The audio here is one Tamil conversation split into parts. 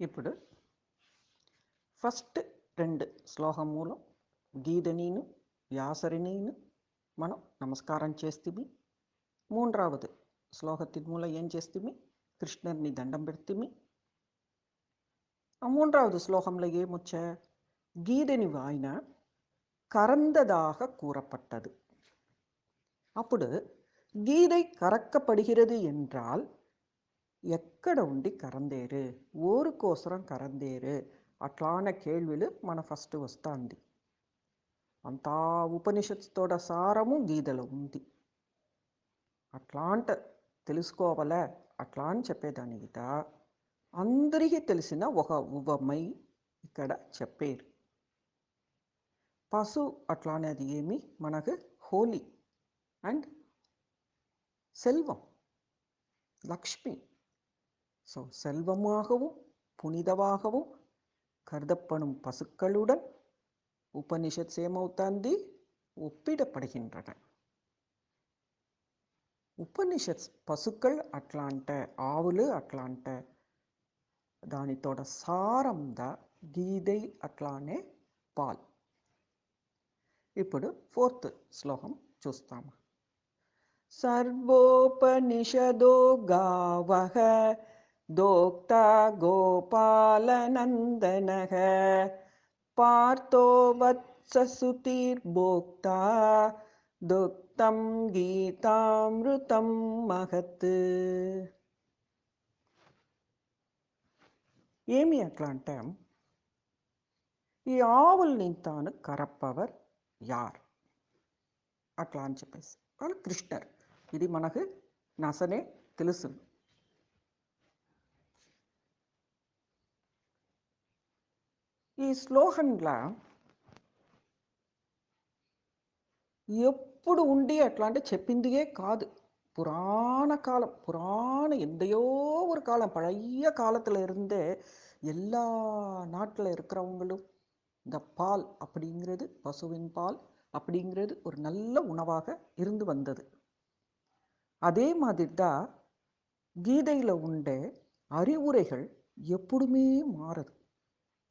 ఇప్పుడు ఫస్ట్ రెండు శ్లోకములో గీతనీను వ్యాసరినీను మనం నమస్కారం చేస్తేమి మూడవది శ్లోకతిన్ మూల ఏం చేస్తేమి కృష్ణర్ని దండం పెడితేమి ఆ మూడవది శ్లోకంలో ఏమొచ్చా గీతని వాయిన கறந்ததாக கூறப்பட்டது அப்படி கீதை கறக்கப்படுகிறது என்றால் ఎక్కడ ఉండి కరందేరు ఊరు కోసరం కరందేరు అట్లానే కేళ్విలు మన ఫస్ట్ వస్తుంది. అంతా ఉపనిషత్తుతోడ సారము గీతలో ఉంది. అట్లాంట తెలుసుకోవాలే అట్లా అని చెప్పేదాని గీత. అందరికీ తెలిసిన ఒక ఉపమై ఇక్కడ చెప్పారు. పశు అట్లా అనేది ఏమి? మనకు హోలీ అండ్ సెల్వం లక్ష్మి. ஸோ செல்வமாகவும் புனிதமாகவும் கருதப்படும் பசுக்களுடன் உபனிஷத் சேமௌத்தாந்தி ஒப்பிடப்படுகின்றன. உபனிஷத் பசுக்கள் அட்லாண்ட ஆவுலு அட்லாண்ட தானித்தோட சாரம் த கீதை అట్లానే பால். இப்படி ஃபோர்த்து ஸ்லோகம் చూస్తాము సర్వోపనిషదో గావహ దోక్తా గోపాలనందనః పార్థో వత్ససుతిర్భోక్తా దుక్తం గీతామృతం మహత్ ఏమి అట్లా అంటే ఈ ఆవుల్ని తాను కరప్పవర్ యార్ అట్లా అని చెప్పేసి వాళ్ళు కృష్ణర్ ఇది మనకు నసనే తెలుసు శ్లోకంలో ఎప్పుడు ఉండి అట్లా అంటే చెప్పిందియే కాదు புராண காலம் புராண எந்தையோ ஒரு காலம் பழைய காலத்தில் இருந்தே எல்லா நாட்டில் இருக்கிறவங்களும் இந்த பால் அப்படிங்கிறது பசுவின் பால் அப்படிங்கிறது ஒரு நல்ல உணவாக இருந்து வந்தது அதே மாதிரி தான் கீதையில் உண்ட அறிவுரைகள் எப்பொழுதுமே மாறுது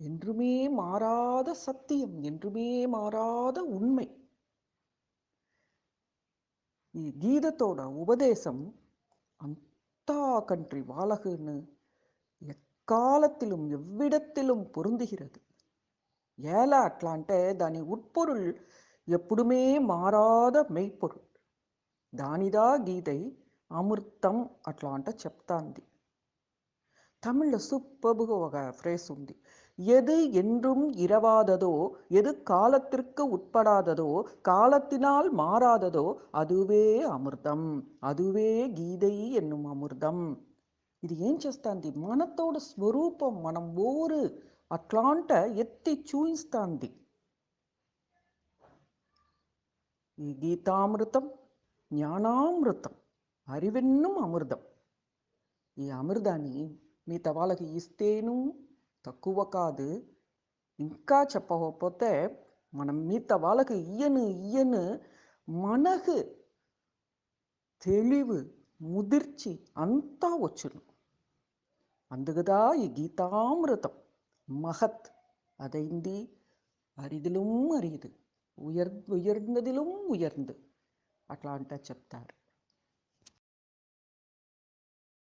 என்றுமே மாறாத சத்தியம் என்றுமே மாறாத உண்மை. கீதத்தோட உபதேசம் அந்தா கன்றி வாழகுன்னு எக்காலத்திலும் எவ்விடத்திலும் பொருந்துகிறது. ஏலா அட்லான்ட்டே தானி உட்பொருள் எப்படுமே மாறாத மெய்ப்பொருள். தானிதா கீதை அமிர்த்தம் అట్లా செப்தாந்தி. தமிழில் తమిళ సుప్రభుగా ఒక எது என்றும் இரவாததோ எது காலத்திற்கு உட்படாததோ காலத்தினால் மாறாததோ அதுவே அமிர்தம் அதுவே கீதை என்னும் அமிர்தம் இது ஏன் చేస్తాంది మనతోడ స్వరూపం మనం ఓరు అట్లాంట ఎత్తి చూయిస్తాంది ఈ గీతామృతం జ్ఞానామృతం అరివెన్నం అమృతం ఈ అమృతాన్ని మిగతా వాళ్ళకి ఇస్తేను తక్కువ కాదు ఇంకా చెప్పకపోతే మనం మిగతా వాళ్ళకు ఇయ్యను ఇయ్యను మనకు తెలివి ముదిర్చి అంతా వచ్చును అందుకదా ఈ గీతామృతం మహత్ అదైంది అరిదిலும் అరిదు ఉయర్ ఉయర్నదిலும் ఉయర్ందు అట్లా అంటే చెప్తారు